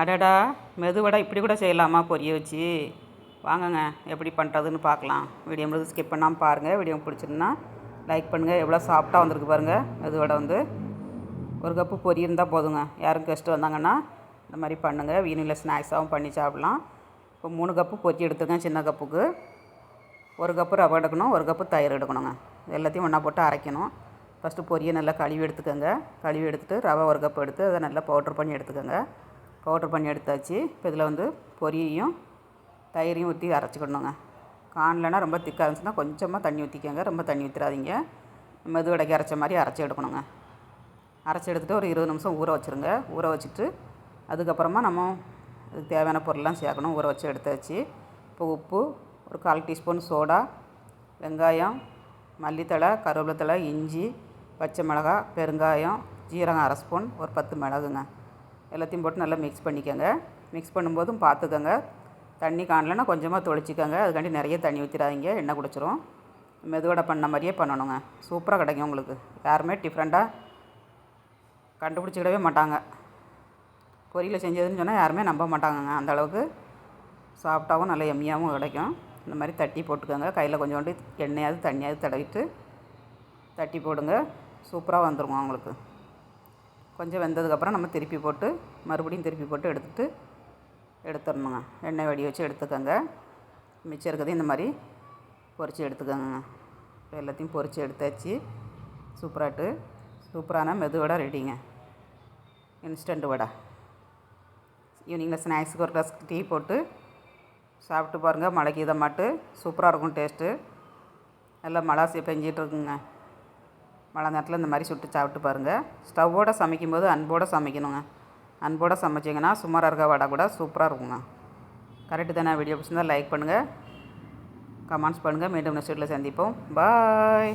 அடடா மெதுவடை இப்படி கூட செய்யலாமா பொரிய வச்சு? வாங்கங்க எப்படி பண்ணுறதுன்னு பார்க்கலாம். வீடியோ முழுது ஸ்கிப் பண்ணாமல் பாருங்கள் வீடியோ பிடிச்சிருந்தா லைக் பண்ணுங்கள் எவ்வளோ சாஃப்டாக வந்திருக்கு பாருங்கள் மெதுவடை வந்து ஒரு கப்பு பொரி இருந்தால் போதுங்க. யாரும் கெஸ்ட்டு வந்தாங்கன்னா இந்த மாதிரி பண்ணுங்கள் வீணில் ஸ்நாக்ஸாகவும் பண்ணி சாப்பிட்லாம். இப்போ மூணு கப்பு பொரி எடுத்துக்கங்க சின்ன கப்புக்கு ஒரு கப்பு ரவை எடுக்கணும் ஒரு கப்பு தயிர் எடுக்கணுங்க. எல்லாத்தையும் ஒன்றா போட்டு அரைக்கணும். ஃபஸ்ட்டு பொரியை நல்லா கழுவி எடுத்துக்கோங்க. கழுவி எடுத்துகிட்டு ரவை ஒரு கப் எடுத்து அதை நல்லா பவுட்ரு பண்ணி எடுத்துக்கோங்க. பவுட்ரு பண்ணி எடுத்தாச்சு. இப்போ இதில் வந்து பொரியையும் தயிரையும் ஊற்றி அரைச்சிக்கணுங்க. காணலனா ரொம்ப திக்காக இருந்துச்சுன்னா கொஞ்சமாக தண்ணி ஊற்றிக்கோங்க. ரொம்ப தண்ணி ஊற்றிடாதீங்க மெதுவடைக்கு அரைச்ச மாதிரி அரைச்சி எடுக்கணுங்க. அரைச்சி எடுத்துகிட்டு ஒரு இருபது நிமிஷம் ஊற வச்சுருங்க. ஊற வச்சுட்டு அதுக்கப்புறமா நம்ம அதுக்கு தேவையான பொருள்லாம் சேர்க்கணும். ஊற வச்சு எடுத்தாச்சு. இப்போ உப்பு ஒரு கால் டீஸ்பூன் சோடா வெங்காயம் மல்லித்தழை கருவேப்பிலை இஞ்சி பச்சை மிளகாய் பெருங்காயம் ஜீரகம் அரை ஸ்பூன் ஒரு பத்து மிளகுங்க. எல்லாத்தையும் போட்டு நல்லா மிக்ஸ் பண்ணிக்கோங்க. மிக்ஸ் பண்ணும்போதும் பார்த்துக்கோங்க. தண்ணி காணலன்னா கொஞ்சமாக தொளிச்சிக்கோங்க. அதுக்காண்டி நிறைய தண்ணி ஊற்றிடாதீங்க எண்ணெய் குடிச்சிரும். மெதுவடை பண்ண மாதிரியே பண்ணணுங்க. சூப்பராக கிடைக்கும் உங்களுக்கு. யாருமே டிஃப்ரெண்ட்டாக கண்டுபிடிச்சிக்கிடவே மாட்டாங்க. பொரியல் செஞ்சதுன்னு சொன்னால் யாருமே நம்ப மாட்டாங்கங்க. அந்த அளவுக்கு சாஃப்டாகவும் நல்ல எம்மியாகவும் கிடைக்கும். இந்த மாதிரி தட்டி போட்டுக்கோங்க. கையில் கொஞ்சோண்டு எண்ணெயாவது தண்ணியாவது தடவிட்டு தட்டி போடுங்க. சூப்பராக வந்துருங்க உங்களுக்கு. கொஞ்சம் வெந்ததுக்கப்புறம் நம்ம திருப்பி போட்டு மறுபடியும் திருப்பி போட்டு எடுத்துகிட்டு எடுத்துடணுங்க. எண்ணெய் வடி வச்சு எடுத்துக்கோங்க. மிச்சம் இருக்கிறது இந்த மாதிரி பொரித்து எடுத்துக்கோங்க எல்லாத்தையும் பொரித்து எடுத்தாச்சு. சூப்பராட்டு. சூப்பரான மெது வடை ரெடிங்க. இன்ஸ்டண்ட் வடை. ஈவினிங்கில் ஸ்நாக்ஸுக்கு ஒரு கிளாஸ் டீ போட்டு சாப்பிட்டு பாருங்கள் மழைக்கு இதை மாட்டு. சூப்பராக இருக்கும் டேஸ்ட்டு. நல்லா மழை பெஞ்சிகிட்ருக்குங்க இருக்குங்க. மழை நேரத்தில் இந்த மாதிரி சுட்டு சாப்பிட்டு பாருங்கள் ஸ்டவ்வோடு சமைக்கும்போது அன்போடு சமைக்கணுங்க. அன்போடு சமைச்சிங்கன்னா சுமாராக இருக்க வடை கூட சூப்பராக இருக்குங்க. கரெக்டு தானே வீடியோ பிடிச்சிருந்தால் லைக் பண்ணுங்கள் கமெண்ட்ஸ் பண்ணுங்கள் மீண்டும் நெக்ஸ்ட் வீட்டில் சந்திப்போம். பாய்